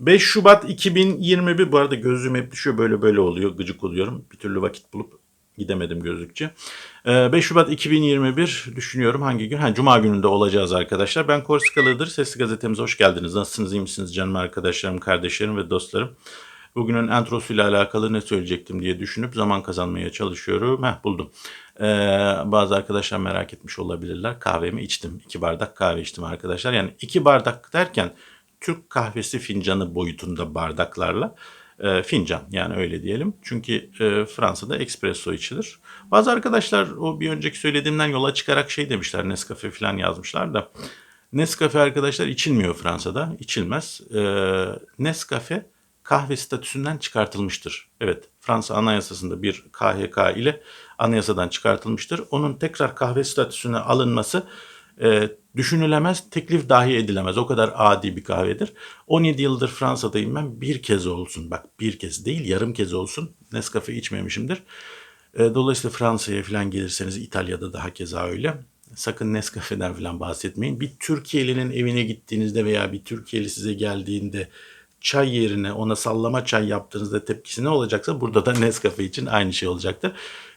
5 Şubat 2021 bu arada gözlüğüm hep düşüyor böyle böyle oluyor gıcık oluyorum. Bir türlü vakit bulup gidemedim gözlükçe. Ee, 5 Şubat 2021 düşünüyorum hangi gün? Ha, Cuma gününde olacağız arkadaşlar. Ben Korskalı'dır. Sesli gazetemize hoş geldiniz. Nasılsınız iyi misiniz canım arkadaşlarım, kardeşlerim ve dostlarım? Bugünün entrosuyla alakalı ne söyleyecektim diye düşünüp zaman kazanmaya çalışıyorum. Heh buldum. Ee, bazı arkadaşlar merak etmiş olabilirler. Kahvemi içtim. İki bardak kahve içtim arkadaşlar. Yani iki bardak derken Türk kahvesi fincanı boyutunda bardaklarla e, fincan yani öyle diyelim. Çünkü e, Fransa'da espresso içilir. Bazı arkadaşlar o bir önceki söylediğimden yola çıkarak şey demişler Nescafe falan yazmışlar da. Nescafe arkadaşlar içilmiyor Fransa'da. içilmez. E, Nescafe kahve statüsünden çıkartılmıştır. Evet Fransa anayasasında bir KHK ile anayasadan çıkartılmıştır. Onun tekrar kahve statüsüne alınması e, düşünülemez, teklif dahi edilemez. O kadar adi bir kahvedir. 17 yıldır Fransa'dayım ben. Bir kez olsun, bak bir kez değil yarım kez olsun Nescafe içmemişimdir. E, dolayısıyla Fransa'ya falan gelirseniz İtalya'da daha keza öyle. Sakın Nescafe'den falan bahsetmeyin. Bir Türkiye'linin evine gittiğinizde veya bir Türkiye'li size geldiğinde çay yerine ona sallama çay yaptığınızda tepkisi ne olacaksa burada da Nescafe için aynı şey olacaktır.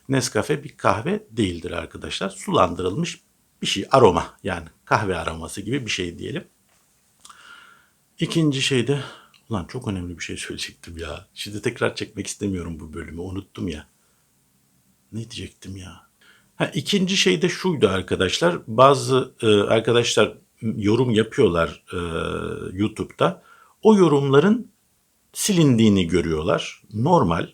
Nescafe bir kahve değildir arkadaşlar. Sulandırılmış bir şey aroma yani kahve aroması gibi bir şey diyelim. İkinci şey de ulan çok önemli bir şey söyleyecektim ya. Şimdi tekrar çekmek istemiyorum bu bölümü unuttum ya. Ne diyecektim ya? Ha, ikinci şey de şuydu arkadaşlar. Bazı e, arkadaşlar yorum yapıyorlar e, YouTube'da. O yorumların silindiğini görüyorlar. Normal.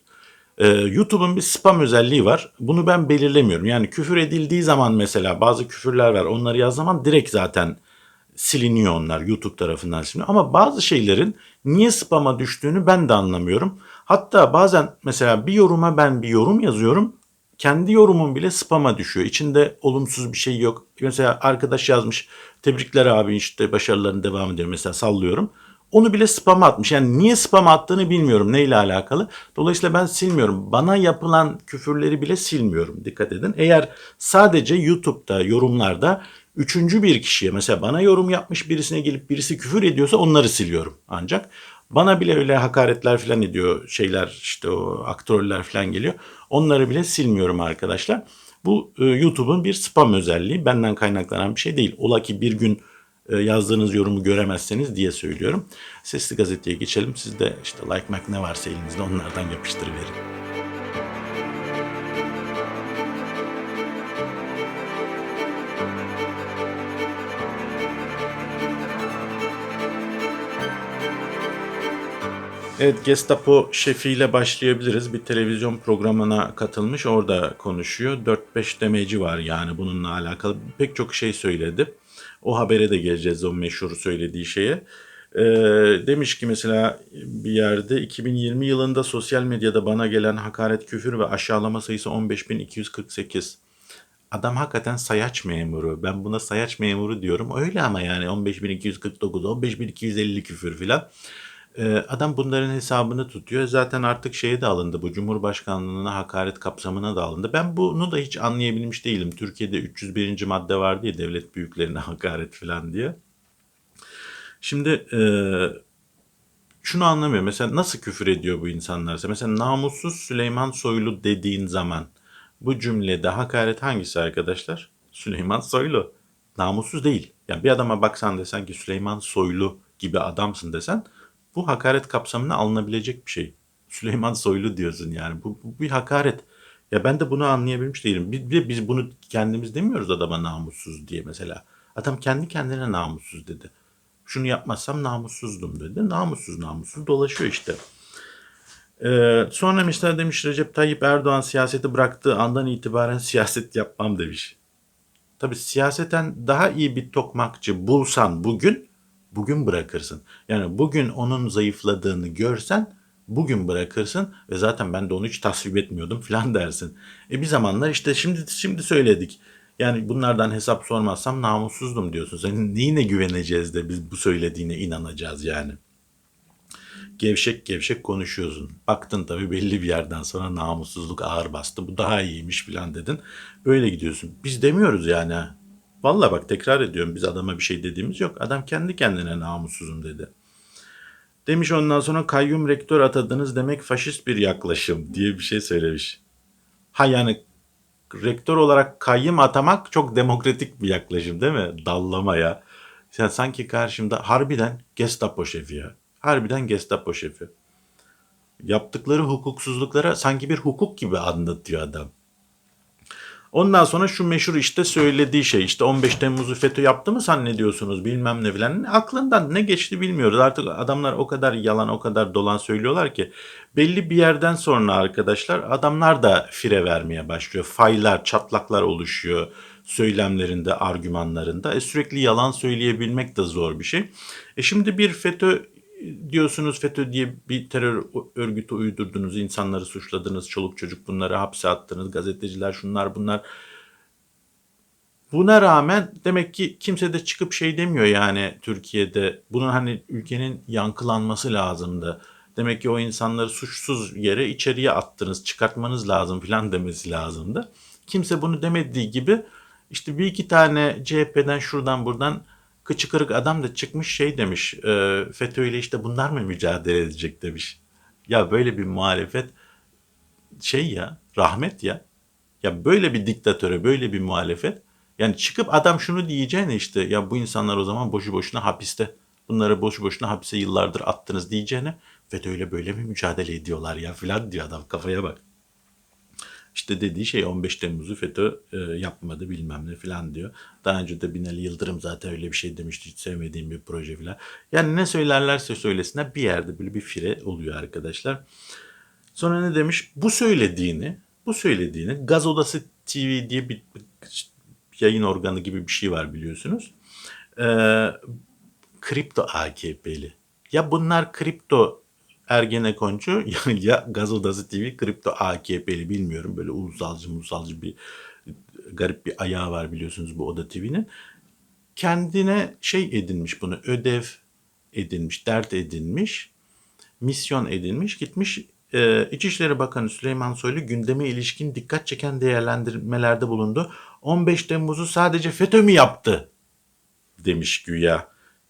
Ee, YouTube'un bir spam özelliği var. Bunu ben belirlemiyorum. Yani küfür edildiği zaman mesela bazı küfürler var. Onları yaz zaman direkt zaten siliniyor onlar YouTube tarafından siliniyor. Ama bazı şeylerin niye spama düştüğünü ben de anlamıyorum. Hatta bazen mesela bir yoruma ben bir yorum yazıyorum. Kendi yorumum bile spama düşüyor. İçinde olumsuz bir şey yok. Mesela arkadaş yazmış tebrikler abi işte başarıların devam ediyor mesela sallıyorum. Onu bile spam atmış. Yani niye spam attığını bilmiyorum neyle alakalı. Dolayısıyla ben silmiyorum. Bana yapılan küfürleri bile silmiyorum. Dikkat edin. Eğer sadece YouTube'da yorumlarda üçüncü bir kişiye mesela bana yorum yapmış birisine gelip birisi küfür ediyorsa onları siliyorum ancak. Bana bile öyle hakaretler falan ediyor şeyler işte o aktörler falan geliyor. Onları bile silmiyorum arkadaşlar. Bu e, YouTube'un bir spam özelliği. Benden kaynaklanan bir şey değil. Ola ki bir gün yazdığınız yorumu göremezseniz diye söylüyorum. Sesli gazeteye geçelim. Siz de işte like mac ne varsa elinizde onlardan yapıştırıverin. Evet Gestapo şefiyle başlayabiliriz. Bir televizyon programına katılmış orada konuşuyor. 4-5 demeci var yani bununla alakalı pek çok şey söyledi. O habere de geleceğiz o meşhur söylediği şeye. Ee, demiş ki mesela bir yerde 2020 yılında sosyal medyada bana gelen hakaret, küfür ve aşağılama sayısı 15.248. Adam hakikaten sayaç memuru. Ben buna sayaç memuru diyorum. Öyle ama yani 15.249, 15.250 küfür filan. Ee, adam bunların hesabını tutuyor. Zaten artık şeye de alındı bu Cumhurbaşkanlığına hakaret kapsamına da alındı. Ben bunu da hiç anlayabilmiş değilim. Türkiye'de 301. madde var diye devlet büyüklerine hakaret falan diye. Şimdi e, şunu anlamıyorum. Mesela nasıl küfür ediyor bu insanlar? Mesela namussuz Süleyman Soylu dediğin zaman bu cümlede hakaret hangisi arkadaşlar? Süleyman Soylu. Namussuz değil. Yani bir adama baksan desen ki Süleyman Soylu gibi adamsın desen bu hakaret kapsamına alınabilecek bir şey. Süleyman Soylu diyorsun yani. Bu, bu bir hakaret. Ya ben de bunu anlayabilmiş değilim. Bir, bir, biz bunu kendimiz demiyoruz adama namussuz diye mesela. Adam kendi kendine namussuz dedi. Şunu yapmazsam namussuzdum dedi. Namussuz namussuz dolaşıyor işte. Ee, sonra mesela demiş Recep Tayyip Erdoğan siyaseti bıraktığı andan itibaren siyaset yapmam demiş. Tabi siyaseten daha iyi bir tokmakçı bulsan bugün bugün bırakırsın. Yani bugün onun zayıfladığını görsen bugün bırakırsın ve zaten ben de onu hiç tasvip etmiyordum filan dersin. E bir zamanlar işte şimdi şimdi söyledik. Yani bunlardan hesap sormazsam namussuzdum diyorsun. Senin neyine güveneceğiz de biz bu söylediğine inanacağız yani. Gevşek gevşek konuşuyorsun. Baktın tabii belli bir yerden sonra namussuzluk ağır bastı. Bu daha iyiymiş filan dedin. Böyle gidiyorsun. Biz demiyoruz yani. Valla bak tekrar ediyorum biz adama bir şey dediğimiz yok. Adam kendi kendine namussuzum dedi. Demiş ondan sonra kayyum rektör atadınız demek faşist bir yaklaşım diye bir şey söylemiş. Ha yani rektör olarak kayyum atamak çok demokratik bir yaklaşım değil mi? Dallama ya. Sen sanki karşımda harbiden Gestapo şefi ya. Harbiden Gestapo şefi. Yaptıkları hukuksuzluklara sanki bir hukuk gibi anlatıyor adam. Ondan sonra şu meşhur işte söylediği şey işte 15 Temmuz'u FETÖ yaptı mı zannediyorsunuz bilmem ne filan. Aklından ne geçti bilmiyoruz. Artık adamlar o kadar yalan o kadar dolan söylüyorlar ki belli bir yerden sonra arkadaşlar adamlar da fire vermeye başlıyor. Faylar, çatlaklar oluşuyor söylemlerinde, argümanlarında. E sürekli yalan söyleyebilmek de zor bir şey. E şimdi bir FETÖ diyorsunuz FETÖ diye bir terör örgütü uydurdunuz, insanları suçladınız, çoluk çocuk bunları hapse attınız, gazeteciler şunlar bunlar. Buna rağmen demek ki kimse de çıkıp şey demiyor yani Türkiye'de. Bunun hani ülkenin yankılanması lazımdı. Demek ki o insanları suçsuz yere içeriye attınız, çıkartmanız lazım filan demesi lazımdı. Kimse bunu demediği gibi işte bir iki tane CHP'den şuradan buradan kıçı kırık adam da çıkmış şey demiş. E, FETÖ ile işte bunlar mı mücadele edecek demiş. Ya böyle bir muhalefet şey ya rahmet ya. Ya böyle bir diktatöre böyle bir muhalefet. Yani çıkıp adam şunu diyeceğine işte ya bu insanlar o zaman boşu boşuna hapiste. Bunları boşu boşuna hapise yıllardır attınız diyeceğine FETÖ ile böyle mi mücadele ediyorlar ya filan diyor adam kafaya bak. İşte dediği şey 15 Temmuz'u FETÖ e, yapmadı bilmem ne filan diyor. Daha önce de Binali Yıldırım zaten öyle bir şey demişti hiç sevmediğim bir proje filan. Yani ne söylerlerse söylesinler bir yerde böyle bir fire oluyor arkadaşlar. Sonra ne demiş? Bu söylediğini, bu söylediğini Gaz Odası TV diye bir, yayın organı gibi bir şey var biliyorsunuz. Ee, kripto AKP'li. Ya bunlar kripto Ergenekoncu ya, Gaz Odası TV kripto AKP'li bilmiyorum. Böyle ulusalcı ulusalcı bir garip bir ayağı var biliyorsunuz bu Oda TV'nin. Kendine şey edinmiş bunu ödev edinmiş, dert edinmiş, misyon edinmiş. Gitmiş e, İçişleri Bakanı Süleyman Soylu gündeme ilişkin dikkat çeken değerlendirmelerde bulundu. 15 Temmuz'u sadece FETÖ mü yaptı demiş güya.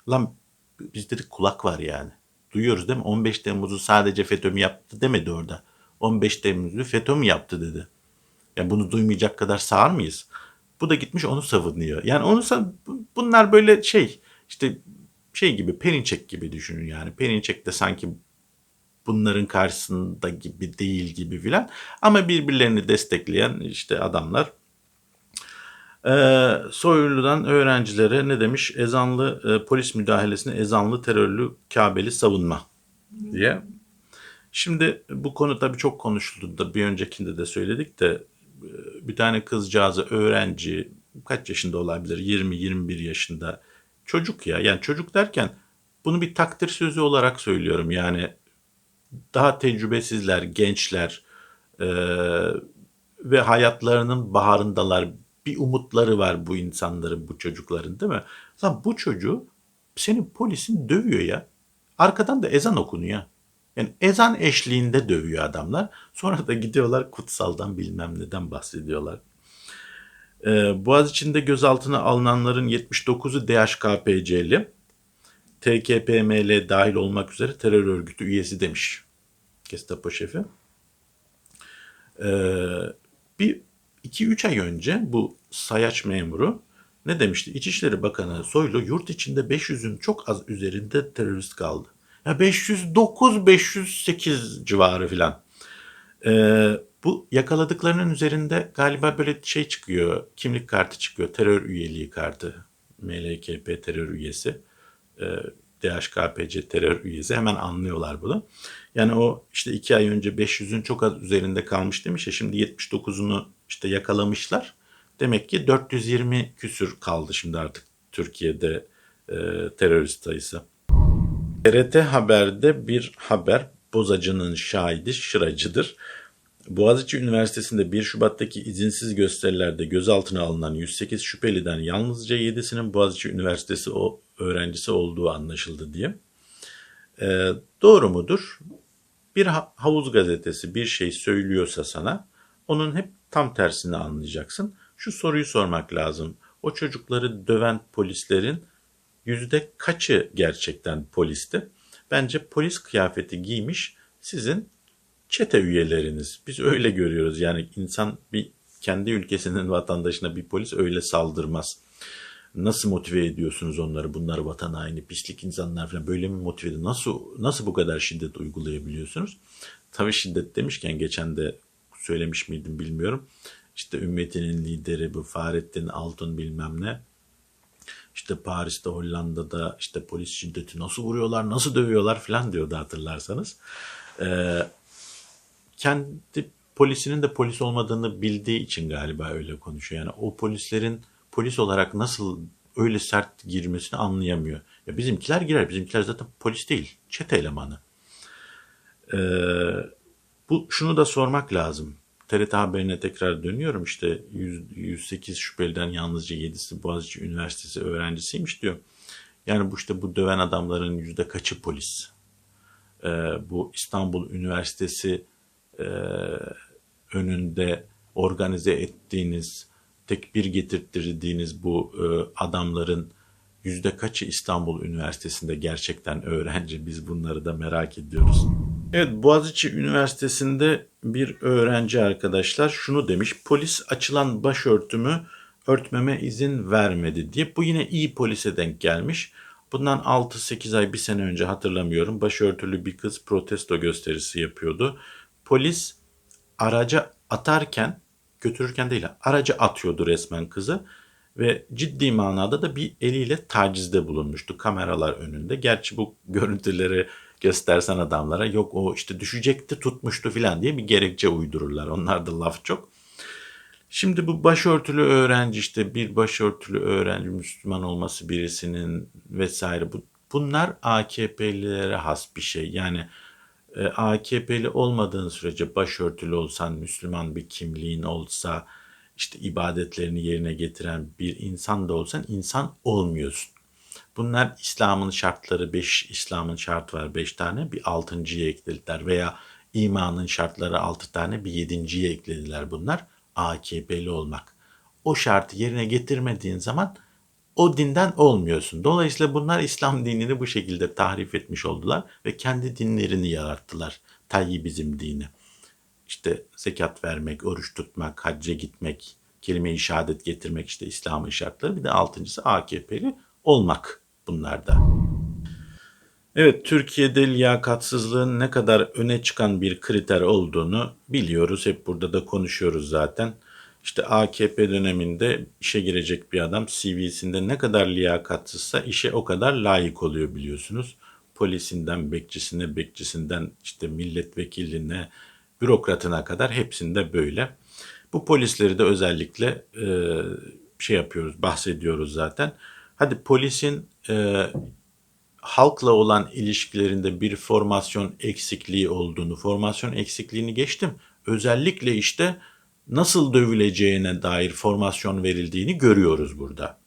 Lan bizde de kulak var yani duyuyoruz değil mi? 15 Temmuz'u sadece FETÖ mü yaptı demedi orada. 15 Temmuz'u FETÖ mü yaptı dedi. Yani bunu duymayacak kadar sağır mıyız? Bu da gitmiş onu savunuyor. Yani onu bunlar böyle şey işte şey gibi Perinçek gibi düşünün yani. Perinçek de sanki bunların karşısında gibi değil gibi filan. Ama birbirlerini destekleyen işte adamlar. Ee, Soylu'dan öğrencilere ne demiş? Ezanlı e, polis müdahalesine ezanlı terörlü Kabeli savunma diye. Şimdi bu konu tabii çok konuşuldu da bir öncekinde de söyledik de e, bir tane kızcağızı öğrenci kaç yaşında olabilir? 20-21 yaşında. Çocuk ya yani çocuk derken bunu bir takdir sözü olarak söylüyorum. Yani daha tecrübesizler, gençler e, ve hayatlarının baharındalar bir umutları var bu insanların, bu çocukların değil mi? Lan bu çocuğu senin polisin dövüyor ya. Arkadan da ezan okunuyor. Yani ezan eşliğinde dövüyor adamlar. Sonra da gidiyorlar kutsaldan bilmem neden bahsediyorlar. Ee, Boğaziçi'nde gözaltına alınanların 79'u DHKPC'li. TKPML dahil olmak üzere terör örgütü üyesi demiş. Gestapo şefi. Ee, bir 2-3 ay önce bu sayaç memuru ne demişti? İçişleri Bakanı Soylu yurt içinde 500'ün çok az üzerinde terörist kaldı. Ya 509 508 civarı filan. Ee, bu yakaladıklarının üzerinde galiba böyle şey çıkıyor. Kimlik kartı çıkıyor. Terör üyeliği kartı. MLKP terör üyesi. Ee, DHKPC terör üyesi hemen anlıyorlar bunu. Yani o işte iki ay önce 500'ün çok az üzerinde kalmış demiş ya şimdi 79'unu işte yakalamışlar. Demek ki 420 küsür kaldı şimdi artık Türkiye'de e, terörist sayısı. TRT Haber'de bir haber bozacının şahidi şıracıdır. Boğaziçi Üniversitesi'nde 1 Şubat'taki izinsiz gösterilerde gözaltına alınan 108 şüpheliden yalnızca 7'sinin Boğaziçi Üniversitesi o öğrencisi olduğu anlaşıldı diye. E, doğru mudur? Bir havuz gazetesi bir şey söylüyorsa sana onun hep tam tersini anlayacaksın. Şu soruyu sormak lazım. O çocukları döven polislerin yüzde kaçı gerçekten polisti? Bence polis kıyafeti giymiş sizin çete üyeleriniz. Biz öyle görüyoruz. Yani insan bir kendi ülkesinin vatandaşına bir polis öyle saldırmaz. Nasıl motive ediyorsunuz onları? Bunlar vatan haini, pislik insanlar falan böyle mi motive ediyor? Nasıl nasıl bu kadar şiddet uygulayabiliyorsunuz? Tabii şiddet demişken geçen de söylemiş miydim bilmiyorum. İşte ümmetinin lideri bu Fahrettin Altun bilmem ne. İşte Paris'te, Hollanda'da işte polis şiddeti nasıl vuruyorlar, nasıl dövüyorlar falan diyordu hatırlarsanız. Ee, kendi polisinin de polis olmadığını bildiği için galiba öyle konuşuyor. Yani o polislerin polis olarak nasıl öyle sert girmesini anlayamıyor. Ya bizimkiler girer. Bizimkiler zaten polis değil. Çete elemanı. Ee, bu şunu da sormak lazım. TRT haberine tekrar dönüyorum. İşte 100, 108 şüpheliden yalnızca 7'si Boğaziçi Üniversitesi öğrencisiymiş diyor. Yani bu işte bu döven adamların yüzde kaçı polis? Ee, bu İstanbul Üniversitesi e, önünde organize ettiğiniz, tekbir getirttirdiğiniz bu e, adamların yüzde kaçı İstanbul Üniversitesi'nde gerçekten öğrenci? Biz bunları da merak ediyoruz. Evet, Boğaziçi Üniversitesi'nde bir öğrenci arkadaşlar şunu demiş. Polis açılan başörtümü örtmeme izin vermedi diye. Bu yine iyi polise denk gelmiş. Bundan 6-8 ay bir sene önce hatırlamıyorum. Başörtülü bir kız protesto gösterisi yapıyordu. Polis araca atarken götürürken değil araca atıyordu resmen kızı ve ciddi manada da bir eliyle tacizde bulunmuştu kameralar önünde. Gerçi bu görüntüleri göstersen adamlara yok o işte düşecekti tutmuştu filan diye bir gerekçe uydururlar. Onlar da laf çok. Şimdi bu başörtülü öğrenci işte bir başörtülü öğrenci Müslüman olması birisinin vesaire bu bunlar AKP'lilere has bir şey. Yani e, AKP'li olmadığın sürece başörtülü olsan, Müslüman bir kimliğin olsa, işte ibadetlerini yerine getiren bir insan da olsan insan olmuyorsun. Bunlar İslam'ın şartları 5 İslam'ın şart var 5 tane bir altıncıya eklediler veya imanın şartları 6 tane bir yedinciye eklediler bunlar AKP'li olmak. O şartı yerine getirmediğin zaman o dinden olmuyorsun. Dolayısıyla bunlar İslam dinini bu şekilde tahrif etmiş oldular ve kendi dinlerini yarattılar. Tayyibizm dini. İşte zekat vermek, oruç tutmak, hacca gitmek, kelime-i şehadet getirmek işte İslam'ın şartları. Bir de altıncısı AKP'li olmak bunlarda. Evet, Türkiye'de liyakatsızlığın ne kadar öne çıkan bir kriter olduğunu biliyoruz. Hep burada da konuşuyoruz zaten. İşte AKP döneminde işe girecek bir adam CV'sinde ne kadar liyakatsızsa işe o kadar layık oluyor biliyorsunuz. Polisinden, bekçisine, bekçisinden işte milletvekiline, bürokratına kadar hepsinde böyle. Bu polisleri de özellikle e, şey yapıyoruz, bahsediyoruz zaten. Hadi polisin e, halkla olan ilişkilerinde bir formasyon eksikliği olduğunu, formasyon eksikliğini geçtim. Özellikle işte nasıl dövüleceğine dair formasyon verildiğini görüyoruz burada.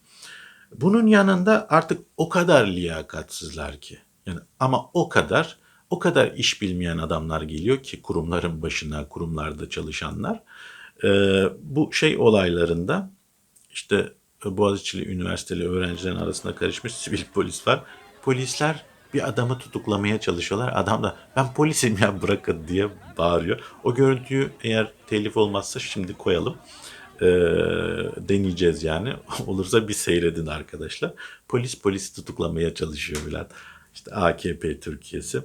Bunun yanında artık o kadar liyakatsızlar ki. Yani ama o kadar o kadar iş bilmeyen adamlar geliyor ki kurumların başına, kurumlarda çalışanlar. Ee, bu şey olaylarında işte Boğaziçi'li üniversiteli öğrencilerin arasında karışmış sivil polis var. Polisler bir adamı tutuklamaya çalışıyorlar. Adam da ben polisim ya bırakın diye bağırıyor. O görüntüyü eğer telif olmazsa şimdi koyalım. Ee, deneyeceğiz yani. Olursa bir seyredin arkadaşlar. Polis polisi tutuklamaya çalışıyor Bülent. İşte AKP Türkiye'si.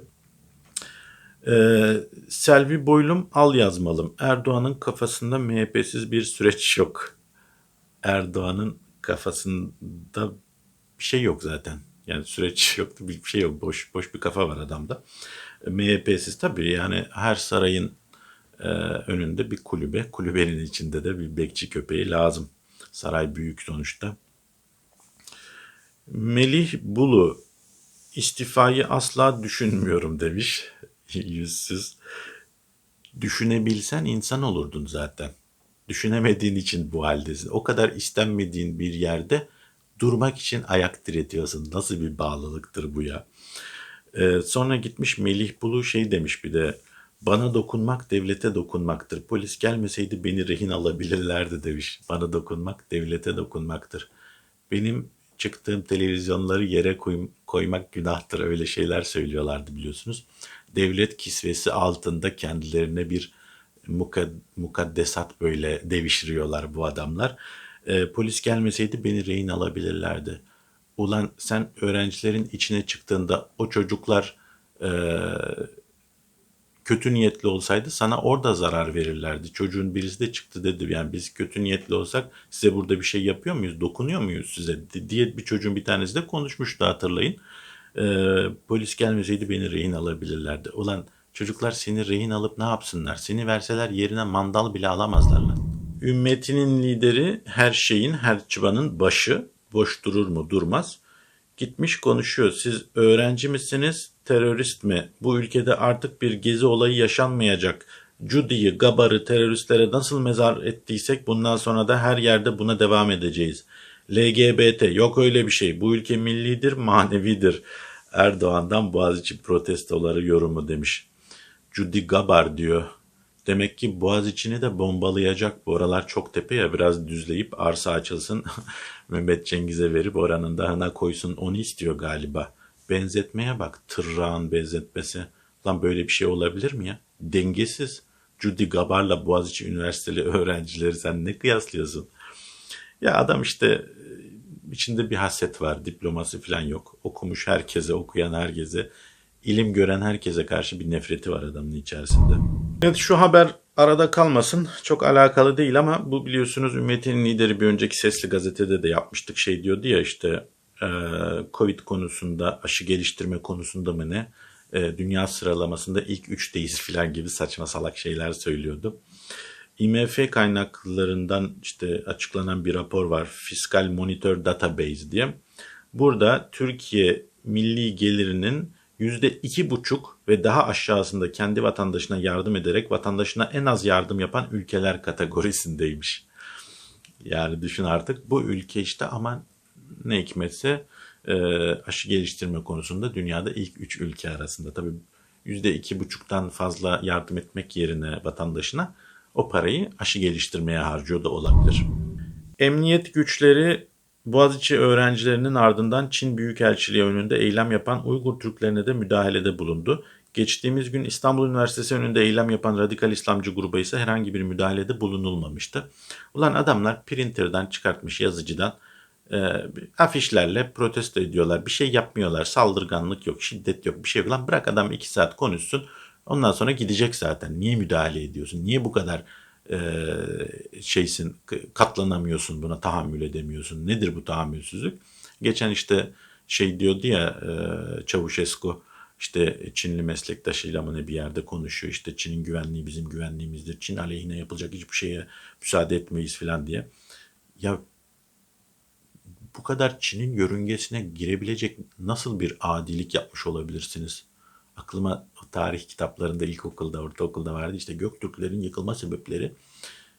Ee, Selvi Boylum al yazmalım. Erdoğan'ın kafasında MHP'siz bir süreç yok. Erdoğan'ın kafasında bir şey yok zaten. Yani süreç yoktu, bir şey yok. Boş boş bir kafa var adamda. MHP'siz tabii yani her sarayın e, önünde bir kulübe, kulübenin içinde de bir bekçi köpeği lazım. Saray büyük sonuçta. Melih Bulu istifayı asla düşünmüyorum demiş. Yüzsüz. Düşünebilsen insan olurdun zaten. Düşünemediğin için bu haldesin. O kadar istenmediğin bir yerde durmak için ayak diretiyorsun. Nasıl bir bağlılıktır bu ya? Ee, sonra gitmiş Melih Bulu şey demiş bir de bana dokunmak devlete dokunmaktır. Polis gelmeseydi beni rehin alabilirlerdi demiş. Bana dokunmak devlete dokunmaktır. Benim çıktığım televizyonları yere koy- koymak günahtır öyle şeyler söylüyorlardı biliyorsunuz. Devlet kisvesi altında kendilerine bir muka- mukaddesat böyle devişiriyorlar bu adamlar. Ee, polis gelmeseydi beni rehin alabilirlerdi. Ulan sen öğrencilerin içine çıktığında o çocuklar e, kötü niyetli olsaydı sana orada zarar verirlerdi. Çocuğun birisi de çıktı dedi. Yani biz kötü niyetli olsak size burada bir şey yapıyor muyuz? Dokunuyor muyuz size? diye bir çocuğun bir tanesi de konuşmuştu hatırlayın. Ee, polis gelmeseydi beni rehin alabilirlerdi. Ulan çocuklar seni rehin alıp ne yapsınlar? Seni verseler yerine mandal bile alamazlar lan. Ümmetinin lideri her şeyin, her çıbanın başı. Boş durur mu? Durmaz. Gitmiş konuşuyor. Siz öğrenci misiniz, terörist mi? Bu ülkede artık bir gezi olayı yaşanmayacak. Judy'yi, Gabar'ı teröristlere nasıl mezar ettiysek bundan sonra da her yerde buna devam edeceğiz. LGBT yok öyle bir şey. Bu ülke millidir, manevidir. Erdoğan'dan Boğaziçi protestoları yorumu demiş. Judy Gabar diyor. Demek ki Boğaziçi'ni de bombalayacak. Bu oralar çok tepe ya biraz düzleyip arsa açılsın. Mehmet Cengiz'e verip oranın dahına koysun. Onu istiyor galiba. Benzetmeye bak. Tırrağın benzetmesi. Lan böyle bir şey olabilir mi ya? Dengesiz. Judy Gabar'la Boğaziçi Üniversiteli öğrencileri sen ne kıyaslıyorsun? Ya adam işte içinde bir haset var, diploması falan yok. Okumuş herkese, okuyan herkese, ilim gören herkese karşı bir nefreti var adamın içerisinde. Evet şu haber arada kalmasın. Çok alakalı değil ama bu biliyorsunuz ümmetinin lideri bir önceki sesli gazetede de yapmıştık. Şey diyordu ya işte e, Covid konusunda, aşı geliştirme konusunda mı ne? E, dünya sıralamasında ilk üçteyiz falan gibi saçma salak şeyler söylüyordu. IMF kaynaklarından işte açıklanan bir rapor var. Fiskal Monitor Database diye. Burada Türkiye milli gelirinin %2,5 ve daha aşağısında kendi vatandaşına yardım ederek vatandaşına en az yardım yapan ülkeler kategorisindeymiş. Yani düşün artık bu ülke işte ama ne hikmetse e, aşı geliştirme konusunda dünyada ilk 3 ülke arasında. Tabii %2,5'tan fazla yardım etmek yerine vatandaşına o parayı aşı geliştirmeye harcıyor da olabilir. Emniyet güçleri Boğaziçi öğrencilerinin ardından Çin Büyükelçiliği önünde eylem yapan Uygur Türklerine de müdahalede bulundu. Geçtiğimiz gün İstanbul Üniversitesi önünde eylem yapan radikal İslamcı gruba ise herhangi bir müdahalede bulunulmamıştı. Ulan adamlar printerden çıkartmış yazıcıdan e, afişlerle protesto ediyorlar. Bir şey yapmıyorlar. Saldırganlık yok, şiddet yok, bir şey yok. Lan bırak adam iki saat konuşsun. Ondan sonra gidecek zaten. Niye müdahale ediyorsun? Niye bu kadar e, şeysin katlanamıyorsun buna tahammül edemiyorsun. Nedir bu tahammülsüzlük? Geçen işte şey diyordu ya e, Çavuşescu işte Çinli meslektaşıyla mı ne bir yerde konuşuyor. İşte Çin'in güvenliği bizim güvenliğimizdir. Çin aleyhine yapılacak hiçbir şeye müsaade etmeyiz falan diye. Ya bu kadar Çin'in yörüngesine girebilecek nasıl bir adilik yapmış olabilirsiniz? Aklıma tarih kitaplarında ilkokulda, ortaokulda vardı. İşte Göktürklerin yıkılma sebepleri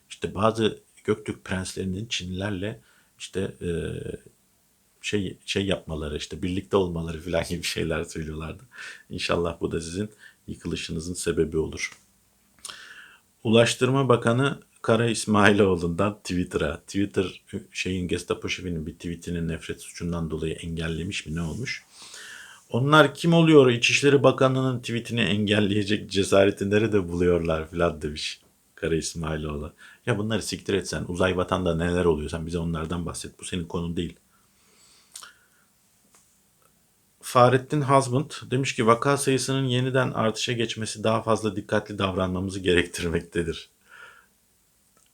işte bazı Göktürk prenslerinin Çinlilerle işte e, şey şey yapmaları işte birlikte olmaları falan gibi şeyler söylüyorlardı. İnşallah bu da sizin yıkılışınızın sebebi olur. Ulaştırma Bakanı Kara İsmailoğlu'ndan Twitter'a, Twitter şeyin Gestapo şefinin bir tweetinin nefret suçundan dolayı engellemiş mi ne olmuş? Onlar kim oluyor? İçişleri Bakanı'nın tweetini engelleyecek cesareti nerede buluyorlar filan demiş Kara İsmailoğlu. Ya bunları siktir etsen uzay vatanda neler oluyor sen bize onlardan bahset. Bu senin konun değil. Fahrettin Hazmund demiş ki vaka sayısının yeniden artışa geçmesi daha fazla dikkatli davranmamızı gerektirmektedir.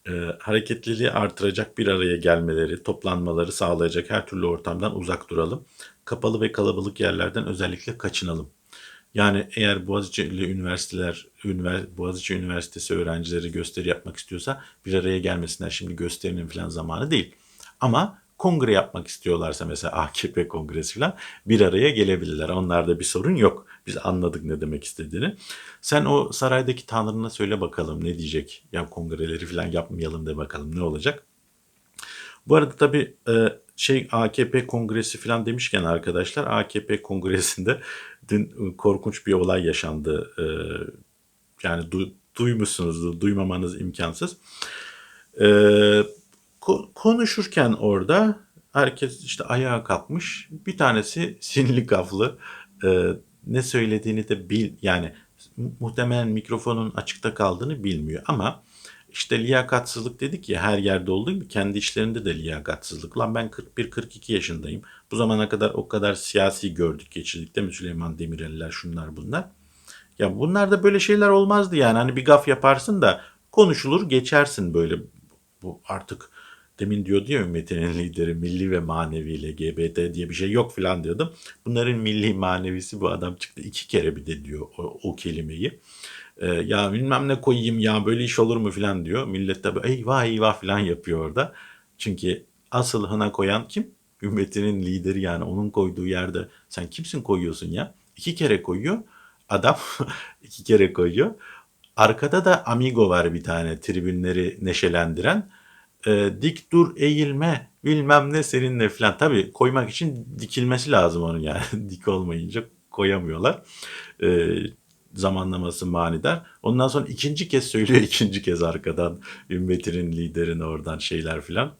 Ee, hareketliliği artıracak bir araya gelmeleri, toplanmaları sağlayacak her türlü ortamdan uzak duralım. Kapalı ve kalabalık yerlerden özellikle kaçınalım. Yani eğer Boğaziçi üniversiteler, Boğaziçi Üniversitesi öğrencileri gösteri yapmak istiyorsa bir araya gelmesinler. Şimdi gösterinin falan zamanı değil. Ama kongre yapmak istiyorlarsa mesela AKP kongresi falan bir araya gelebilirler. Onlarda bir sorun yok. Biz anladık ne demek istediğini. Sen o saraydaki tanrına söyle bakalım ne diyecek. Ya kongreleri falan yapmayalım de bakalım ne olacak. Bu arada tabii e, şey AKP kongresi falan demişken arkadaşlar AKP kongresinde dün korkunç bir olay yaşandı. E, yani du, duymamanız imkansız. E, konuşurken orada Herkes işte ayağa kalkmış. Bir tanesi sinirli kaflı. Ee, ne söylediğini de bil yani mu- muhtemelen mikrofonun açıkta kaldığını bilmiyor ama işte liyakatsızlık dedik ya her yerde olduğu gibi kendi işlerinde de liyakatsızlık. Lan ben 41-42 yaşındayım. Bu zamana kadar o kadar siyasi gördük geçirdik değil mi Süleyman Demirel'ler şunlar bunlar. Ya bunlarda böyle şeyler olmazdı yani. Hani bir gaf yaparsın da konuşulur geçersin böyle. Bu artık demin diyordu ya ümmetinin lideri milli ve manevi LGBT diye bir şey yok filan diyordum. Bunların milli manevisi bu adam çıktı iki kere bir de diyor o, o kelimeyi. Ee, ya bilmem ne koyayım ya böyle iş olur mu filan diyor. Millet tabi eyvah eyvah filan yapıyor orada. Çünkü asıl hına koyan kim? Ümmetinin lideri yani onun koyduğu yerde sen kimsin koyuyorsun ya? İki kere koyuyor. Adam iki kere koyuyor. Arkada da Amigo var bir tane tribünleri neşelendiren. Ee, dik dur eğilme bilmem ne seninle falan. Tabii koymak için dikilmesi lazım onun yani. Dik olmayınca koyamıyorlar. Ee, zamanlaması manidar. Ondan sonra ikinci kez söylüyor ikinci kez arkadan ümmetinin liderine oradan şeyler filan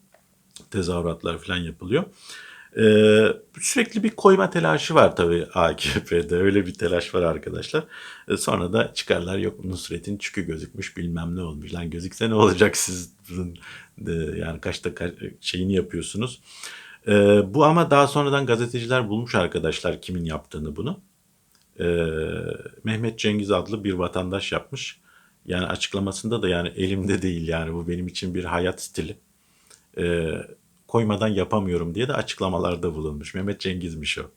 tezahüratlar falan yapılıyor. Ee, sürekli bir koyma telaşı var tabii AKP'de. Öyle bir telaş var arkadaşlar. Ee, sonra da çıkarlar yok Nusret'in çükü gözükmüş bilmem ne olmuş. Lan gözükse ne olacak sizin e, yani kaçta kaç, şeyini yapıyorsunuz. Ee, bu ama daha sonradan gazeteciler bulmuş arkadaşlar kimin yaptığını bunu. Ee, Mehmet Cengiz adlı bir vatandaş yapmış. Yani açıklamasında da yani elimde değil yani bu benim için bir hayat stili. Ee, koymadan yapamıyorum diye de açıklamalarda bulunmuş. Mehmet Cengiz'miş o.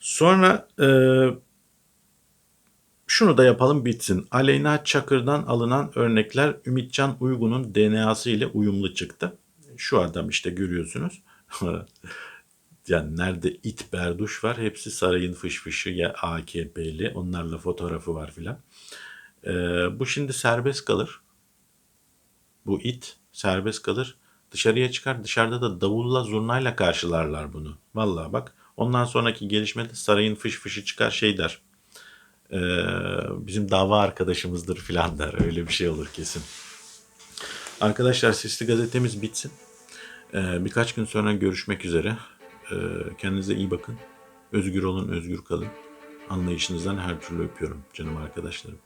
Sonra e, şunu da yapalım bitsin. Aleyna Çakır'dan alınan örnekler Ümitcan Uygun'un DNA'sı ile uyumlu çıktı. Şu adam işte görüyorsunuz. yani nerede it berduş var hepsi sarayın fışfışı ya AKP'li onlarla fotoğrafı var filan. Ee, bu şimdi serbest kalır. Bu it serbest kalır. Dışarıya çıkar dışarıda da davulla zurnayla karşılarlar bunu. Vallahi bak ondan sonraki gelişmede sarayın fışfışı çıkar şey der. Ee, bizim dava arkadaşımızdır filan der. Öyle bir şey olur kesin. Arkadaşlar sesli gazetemiz bitsin. Ee, birkaç gün sonra görüşmek üzere. Ee, kendinize iyi bakın. Özgür olun, özgür kalın. Anlayışınızdan her türlü öpüyorum canım arkadaşlarım.